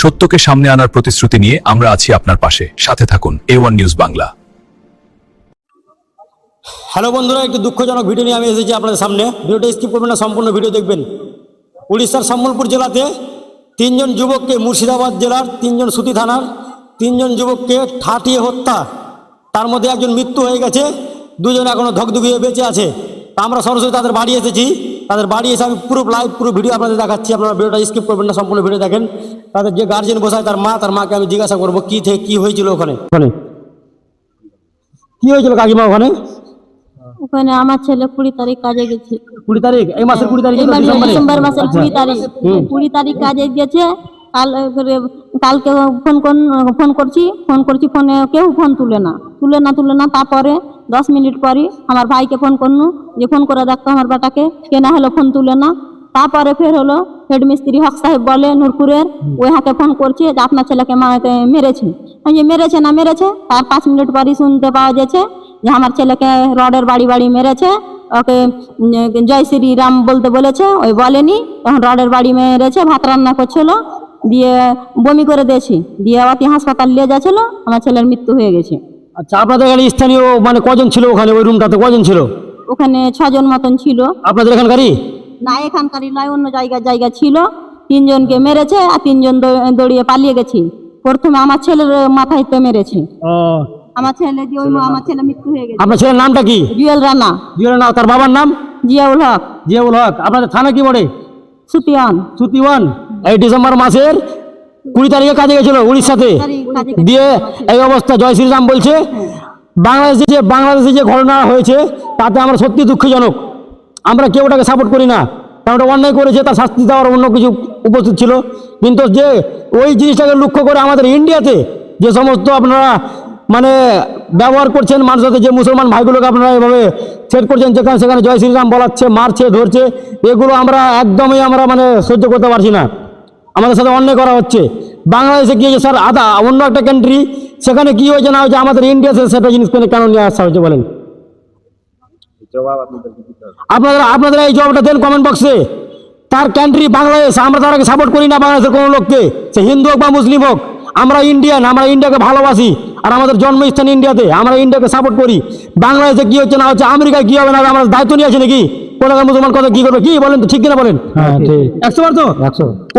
সত্যকে সামনে আনার প্রতিশ্রুতি নিয়ে আমরা আছি আপনার পাশে। সাথে থাকুন A one news Bangla. Hello বন্ধুরা, একটি দুঃখজনক ভিডিও নিয়ে আমি এসেছি আপনাদের সামনে। ভিডিওটা স্কিপ করবেন না, সম্পূর্ণ ভিডিও দেখবেন। উড়িষ্যার সম্বলপুর জেলাতে তিনজন যুবককে মুর্শিদাবাদ জেলার তিনজন সুতি থানার তিনজন যুবককে ঠাটিয়ে হত্যা। তার মধ্যে একজন মৃত্যু হয়ে গেছে, দুজন এখনও ধকধকিয়ে বেঁচে আছে। আমরা সরাসরি তাদের বাড়ি এসেছি। তাদের বাড়ি এসে আমি পুরো লাইভ পুরো ভিডিও আপনাদের দেখাচ্ছি। আপনারা ভিডিওটা স্কিপ করবেন না, সম্পূর্ণ ভিডিও দেখেন। তাদের যে গার্জেন বসায় তার মা তার মাকে আমি জিজ্ঞাসা করব কী থেকে কী হয়েছিল ওখানে? ওখানে? কী হয়েছিল কাকিমা ওখানে? ওখানে আমার ছেলে কুড়ি তারিখ কাজে গেছে কুড়ি তারিখ? এই মাসের কুড়ি তারিখ ডিসেম্বর? মাসের আচ্ছা। কুড়ি তারিখ। কুড়ি তারিখ কাজে গেছে। কাল কালকে ফোন ফোন করছি ফোন করছি ফোনে কেউ ফোন তুলে না। তুলে না তুলে না তারপরে দশ মিনিট পরই আমার ভাইকে ফোন করনু যে ফোন করে দেখতো আমার বেটাকে কেনা হলো ফোন তুলে না। তারপরে ফের হলো হেড মিস্ত্রি হক সাহেব বলে নূরপুরের ওই হাতে ফোন করছে যে আপনার ছেলেকে মেরেছে। আমি যে মেরেছে না মেরেছে তার পাঁচ মিনিট পরই শুনতে পাওয়া যাচ্ছে যে আমার ছেলেকে রডের বাড়ি বাড়ি মেরেছে। ওকে জয় শ্রীরাম বলতে বলেছে ওই বলেনি তখন রডের বাড়ি মেরেছে ভাত রান্না করছিল দিয়ে বমি করে দিয়েছি দিয়ে অতি হাসপাতাল নিয়ে যাচ্ছিল আমার ছেলের মৃত্যু হয়ে গেছে। আচ্ছা আপনাদের এখানে স্থানীয় মানে কজন ছিল ওখানে ওই রুমটাতে কজন ছিল? ওখানে ছজন মতন ছিল। আপনাদের এখানকারই? না এখানকারই নয় অন্য জায়গা জায়গা ছিল। তিনজনকে মেরেছে আর তিনজন দৌড়িয়ে পালিয়ে গেছি। প্রথমে আমার ছেলের মাথায় তো মেরেছে। আমার ছেলে আমার ছেলে মৃত্যু হয়ে গেছে। আপনার ছেলের নামটা কি? জুয়েল রানা। জিওর নাম তার বাবার নাম? জিয়াউল হক। জিয়াউল হক। আপনাদের থানা কি বলে সুতিয়ান সুতিওয়ান। এই ডিসেম্বর মাসের কুড়ি তারিখে কাজে গেছিল উড়িষ্যাতে। দিয়ে এই অবস্থা জয় শ্রীরাম বলছে বাংলাদেশে যে বাংলাদেশে যে ঘটনা হয়েছে তাতে আমরা সত্যি দুঃখজনক। আমরা কেউ ওটাকে সাপোর্ট করি না। কারণ ওটা অন্যায় করেছে, তার শাস্তি দেওয়ার অন্য কিছু উপস্থিত ছিল। কিন্তু যে ওই জিনিসটাকে লক্ষ্য করে আমাদের ইন্ডিয়াতে যে সমস্ত আপনারা মানে ব্যবহার করছেন মানুষের সাথে যে মুসলমান ভাইগুলোকে আপনারা এভাবে সেট করছেন, যেখানে সেখানে জয় শ্রীরাম বলাচ্ছে, মারছে, ধরছে, এগুলো আমরা একদমই আমরা মানে সহ্য করতে পারছি না। আমাদের সাথে অন্যায় করা হচ্ছে। বাংলাদেশে কি হয়েছে স্যার আদা অন্য একটা কান্ট্রি সেখানে কি হয়েছে না হয়েছে আমাদের ইন্ডিয়াতে সেটা জিনিস কেন নিয়ে আসা হয়েছে বলেন? আপনারা আপনারা এই জবাবটা দেন কমেন্ট বক্সে তার কান্ট্রি বাংলাদেশ আমরা তারাকে সাপোর্ট করি না বাংলাদেশের কোনো লোককে। সে হিন্দু হোক বা মুসলিম হোক আমরা ইন্ডিয়ান আমরা ইন্ডিয়াকে ভালোবাসি। আর আমাদের জন্মস্থান ইন্ডিয়াতে আমরা ইন্ডিয়াকে সাপোর্ট করি। বাংলাদেশে কি হচ্ছে না হচ্ছে আমেরিকায় কি হবে না আমরা দায়িত্ব নিয়ে আছে নাকি? কোথাকার মুসলমান কথা কি করবে কি বলেন তো ঠিক কিনা বলেন? একশো বার তো?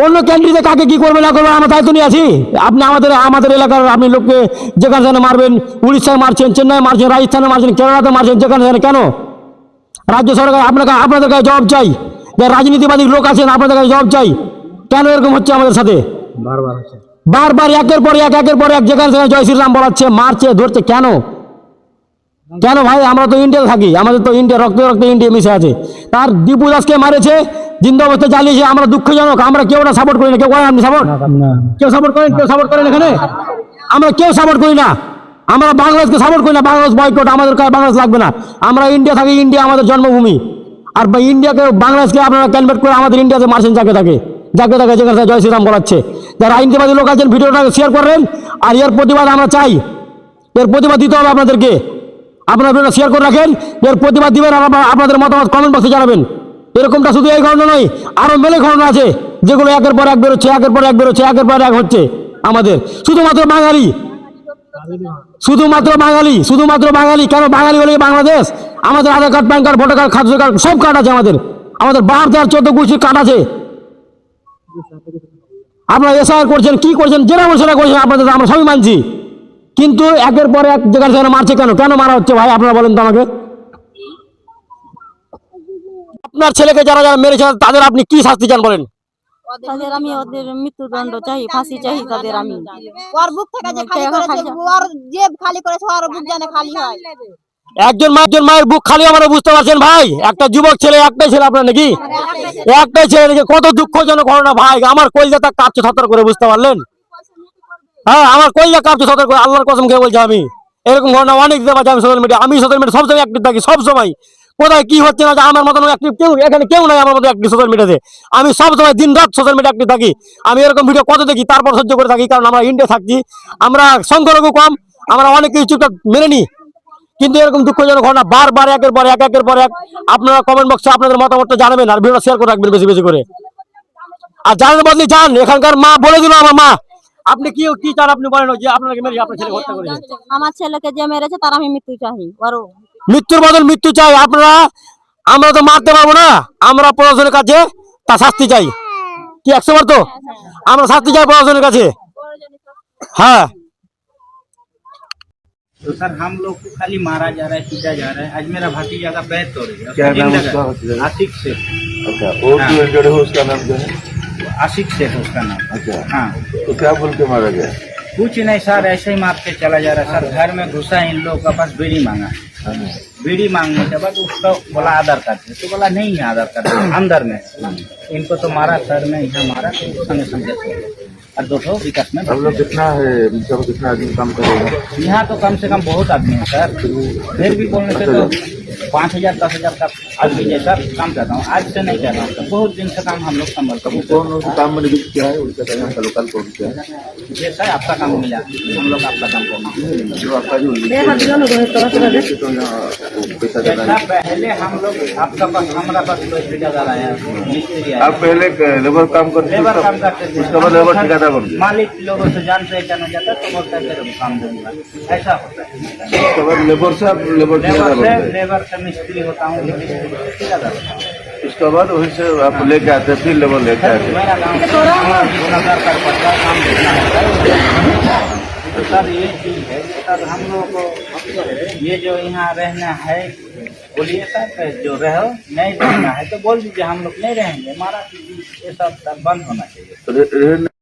অন্য কান্ট্রিতে কাকে কি করবে না করবে আমরা দায়িত্ব নিয়ে আছি। আপনি আমাদের আমাদের এলাকার আপনি লোককে যেখানে সেখানে মারবেন উড়িষ্যায় মারছেন চেন্নাই মারছেন রাজস্থানে মারছেন কেরালাতে মারছেন যেখানে সেখানে কেন? রাজ্য সরকার আপনাকে আপনাদের কাছে জবাব চাই। যে রাজনীতিবাদী লোক আছেন আপনাদের কাছে জবাব চাই। কেন এরকম হচ্ছে আমাদের সাথে? বারবার একের পর এক একের পর এক যেখানে সেখানে জয় শ্রীরাম বলাচ্ছে মারছে ধরছে কেন? কেন ভাই? আমরা তো ইন্ডিয়াতে থাকি আমাদের তো ইন্ডিয়া রক্ত রক্ত ইন্ডিয়া মিশে আছে। তার দীপু দাসকে মারেছে জিন্দা অবস্থায় জ্বালিয়েছে আমরা দুঃখজনক আমরা কেউ না সাপোর্ট করি না কেউ করেন আপনি সাপোর্ট কেউ সাপোর্ট করেন কেউ সাপোর্ট করেন এখানে? আমরা কেউ সাপোর্ট করি না। আমরা বাংলাদেশকে সাপোর্ট করি না, বাংলাদেশ বয়কট আমাদের বাংলাদেশ লাগবে না। আমরা ইন্ডিয়া থাকি ইন্ডিয়া আমাদের জন্মভূমি। আর ইন্ডিয়াকে বাংলাদেশকে আপনারা ক্যালমেট করে আমাদের ইন্ডিয়াতে মারছেন যাকে তাকে যাকে তাকে যেখানে জয় শ্রীরাম বলাচ্ছে। যারা আইনবাদী লোক আছেন, ভিডিওটা শেয়ার করবেন আর এর প্রতিবাদ আমরা চাই। এর প্রতিবাদ দিতে হবে আপনাদেরকে। আপনারা শেয়ার করে রাখেন। এর প্রতিবাদ দিবেন আপনাদের মতামত কমেন্ট বক্সে জানাবেন। এরকমটা শুধু এই ঘটনা নয় আরও মেলে ঘটনা আছে, যেগুলো একের পর এক বেরোচ্ছে, একের পর এক বেরোচ্ছে, একের পর এক হচ্ছে আমাদের। শুধুমাত্র বাঙালি শুধুমাত্র বাঙালি শুধুমাত্র বাঙালি। কেন বাঙালি হলে বাংলাদেশ? আমাদের Aadhaar card, PAN card, voter card খাদ্য কার্ড, সব কার্ড আছে আমাদের। আমাদের বাহার দেওয়ার চোদ্দ গোষ্ঠীর কার্ড আছে। আপনারা এসআইআর করছেন, কি করছেন বলছেন সেটা করছেন আপনাদের, আমরা সবই মানছি। কিন্তু একের পর এক যেখানে সেখানে মারছে কেন? কেন মারা হচ্ছে ভাই? আপনারা বলেন তো আমাকে। আপনার ছেলেকে যারা যারা মেরেছে, তাদের আপনি কি শাস্তি চান বলেন? তাদের আমি ওদের মৃত্যুদণ্ড চাই ফাঁসি চাই তাদের আমি। ওর বুক থেকে যে খালি করেছে ওর যে খালি করেছে ওর বুক জানে খালি হয়। একজন মা একজন মায়ের বুক খালি আমরা বুঝতে পারছেন ভাই? একটা যুবক ছেলে একটাই ছেলে আপনার নাকি? একটাই ছেলে। নাকি কত দুঃখজনক ঘটনা ভাই? আমার কলজাটা কাঁপছে সতর করে বুঝতে পারলেন? হ্যাঁ আমার কলজা কাঁপছে সতর করে আল্লাহর কসম খেয়ে বলছি আমি। এরকম ঘটনা অনেক দেওয়া যায় সোশ্যাল মিডিয়া আমি সোশ্যাল মিডিয়া সবসময় অ্যাক্টিভ থাকি সবসময়। কোথায় কি হচ্ছে না আমার মতন অ্যাক্টিভ কেউ এখানে কেউ নাই আমার মতো অ্যাক্টিভ সোশ্যাল মিডিয়াতে আমি সবসময় দিন রাত সোশ্যাল মিডিয়া অ্যাক্টিভ থাকি। আমি এরকম ভিডিও কত দেখি, তারপর সহ্য করে থাকি, কারণ আমরা ইন্ডিয়া থাকছি। আমরা সংখ্যালঘু কম, আমরা অনেক কিছু মেনে নিই কিন্তু এরকম দুঃখজনক ঘটনা বারবার, একের পর এক, একের পর এক। আপনারা কমেন্ট বক্সে আপনাদের মতামতটা জানাবেন আর ভিডিও শেয়ার করে রাখবেন বেশি বেশি করে। আর জানার বদলে যান, এখানকার মা বলে দিল আমার মা। আপনি কি কি চান আপনি বলেন যে আপনাকে মেরে আপনার ছেলে হত্যা করেছে। আমার ছেলেকে যে মেরেছে, তার আমি মৃত্যু চাই। মৃত্যুর বদল মৃত্যু চাই আপনারা আমরা তো মারতে পারবো না আমরা প্রশাসনের কাছে তা শাস্তি চাই কি একশো বার তো আমরা শাস্তি চাই প্রশাসনের কাছে হ্যাঁ तो सर हम लोग को खाली मारा जा रहा है पीटा जा रहा है आज मेरा भतीजा का पैर तोड़ गया क्या उसका नाम जिंदा उसका है। भतीजा? आशिक शेख अच्छा और जो इंजर्ड है उसका नाम क्या है आशिक शेख उसका नाम अच्छा हाँ तो क्या बोल के मारा गया कुछ नहीं सर ऐसे ही मार के चला जा रहा है सर घर में घुसा इन लोगों का पास बीड़ी मांगा हाँ। बीड़ी मांगने के बाद उसका बोला आधार कार्ड। तो बोला, नहीं है आधार कार्ड अंदर में इनको तो मारा, सर में यहाँ मारा तो संगे संगे से और दो सौ विकास में हम लोग कितना है सब कितना आदमी काम करेगा? यहाँ तो कम से कम बहुत आदमी है सर। फिर भी बोलने से तो पाँच हज़ार दस हज़ार का आदमी जैसा काम कर रहा हूँ। आज से नहीं कर रहा हूँ सर। बहुत दिन से काम हम लोग संभल कर कौन उनका काम में नियुक्त किया है? उनका यहाँ का लोकल कौन किया है? जैसा है आपका काम मिला। हम लोग आपका काम करना जो आपका जो तो है पहले हम लोग आपका पास हमारा पास कोई ठेकेदार आया मिस्त्री आप पहले लेबर काम करते थे, लेबर काम करते थे। उसके बाद लेबर ठेकेदार बन गया मालिक लोगों से जान पहचान जाता है तो बोलता है "तेरे काम दूँगा। ऐसा होता है। बाद लेबर से आप लेबर लेबर से लेबर से मिस्त्री होता हूँ उसके बाद वहीं से आप लेके आते फिर लेबर लेके सर, आते तो सर ये चीज़ है सर हम लोग को ये जो यहाँ रहना है बोलिए सर जो रहो नहीं रहना है तो बोल दीजिए हम लोग नहीं रहेंगे। हमारा ये सब बंद होना चाहिए। तो